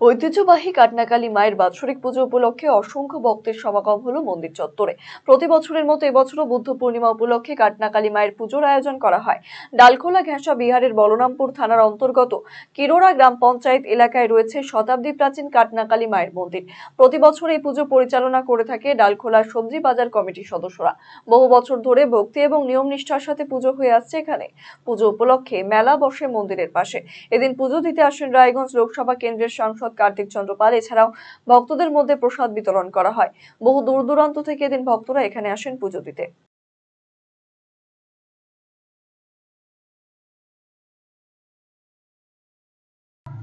ঐতিহ্যবাহী কাটনাকালী মায়ের বাৎসরিক পুজো উপলক্ষে অসংখ্য ভক্তের সমাগম হলো মন্দির চত্বরে। প্রতি বছরের মতো এবছরও বুদ্ধ পূর্ণিমা উপলক্ষে কাটনাকালী মায়ের পুজোর আয়োজন করা হয়। ডালখোলা ঘেঁষা বিহারের বলরামপুর থানার অন্তর্গত কিরোড়া গ্রাম পঞ্চায়েত এলাকায় রয়েছে শতাব্দী প্রাচীন কাটনাকালী মায়ের মন্দির। প্রতি বছর এই পুজো পরিচালনা করে থাকে ডালখোলা সবজি বাজার কমিটির সদস্যরা। বহু বছর ধরে ভক্তি এবং নিয়ম নিষ্ঠার সাথে পুজো হয়ে আসছে এখানে। পুজো উপলক্ষে মেলা বসে মন্দিরের পাশে। এদিন পুজো দিতে আসেন রায়গঞ্জ লোকসভা কেন্দ্রের সাংসদ কার্তিক চন্দ্র পাল। এছাড়াও ভক্তদের মধ্যে প্রসাদ বিতরণ করা হয়। বহু দূর দূরান্ত থেকে এদিন ভক্তরা এখানে আসেন পুজো দিতে।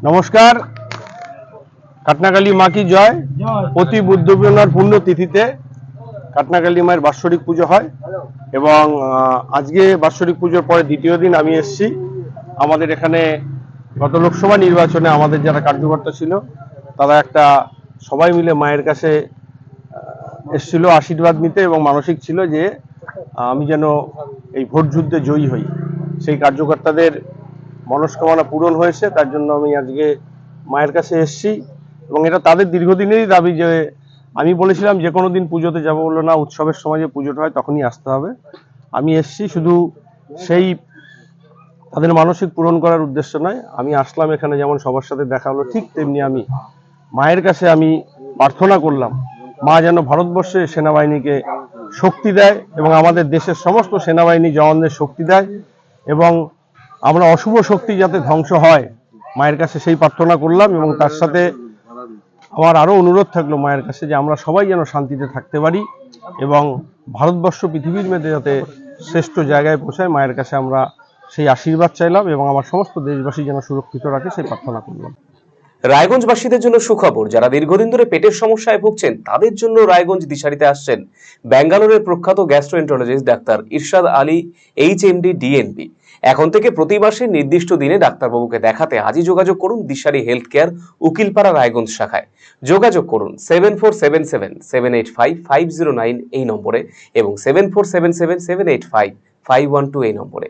নমস্কার। কাটনাকালী মা কি জয়? প্রতি বুদ্ধ পূর্ণিমার পূর্ণ তিথিতে কাটনাকালী মায়ের বাৎসরিক পুজো হয় এবং আহ, আজকে বাৎসরিক পুজোর পরে দ্বিতীয় দিন আমি এসেছি। আমাদের এখানে গত লোকসভা নির্বাচনে আমাদের যারা কার্যকর্তা ছিল, তারা একটা সবাই মিলে মায়ের কাছে এসেছিল আশীর্বাদ নিতে এবং মানসিক ছিল যে আমি যেন এই ভোট যুদ্ধে জয়ী হই। সেই কার্যকর্তাদের মনস্কামনা পূরণ হয়েছে, তার জন্য আমি আজকে মায়ের কাছে এসেছি এবং এটা তাদের দীর্ঘদিনেরই দাবি যে, আমি বলেছিলাম যে কোনো দিন পুজোতে যাব বলল, না, উৎসবের সময় যে পুজোটা হয় তখনই আসতে হবে। আমি এসেছি, শুধু সেই তাদের মানসিক পূরণ করার উদ্দেশ্য নয়। আমি আসলাম এখানে যেমন সবার সাথে দেখা হলো, ঠিক তেমনি আমি মায়ের কাছে আমি প্রার্থনা করলাম, মা যেন ভারতবর্ষে সেনাবাহিনীকে শক্তি দেয় এবং আমাদের দেশের সমস্ত সেনাবাহিনী জওয়ানদের শক্তি দেয় এবং আমরা অশুভ শক্তি যাতে ধ্বংস হয়, মায়ের কাছে সেই প্রার্থনা করলাম এবং তার সাথে আমার আরও অনুরোধ থাকল মায়ের কাছে যে আমরা সবাই যেন শান্তিতে থাকতে পারি এবং ভারতবর্ষ পৃথিবীর মধ্যে যাতে শ্রেষ্ঠ জায়গায় পৌঁছায়, মায়ের কাছে আমরা সেই আশীর্বাদ চাইলাম এবং আমার সমস্ত দেশবাসী যেন সুরক্ষিত রাখে সেই প্রার্থনা করলাম। রায়গঞ্জবাসীদের জন্য সুখবর, যারা দীর্ঘদিন ধরে পেটের সমস্যায় ভুগছেন, তাদের জন্য রায়গঞ্জ দিশারিতে আসছেন ব্যাঙ্গালোরের প্রখ্যাত gastroenterologist doctor Irshad Ali H MD DNB এখন থেকে প্রতি মাসে নির্দিষ্ট দিনে ডাক্তারবাবুকে দেখাতে আজই যোগাযোগ করুন দিশারি হেলথ কেয়ার উকিলপাড়া রায়গঞ্জ শাখায়। যোগাযোগ করুন seven four seven seven seven eight five five zero nine এই নম্বরে এবং seven four seven seven seven eight five five one two এই নম্বরে।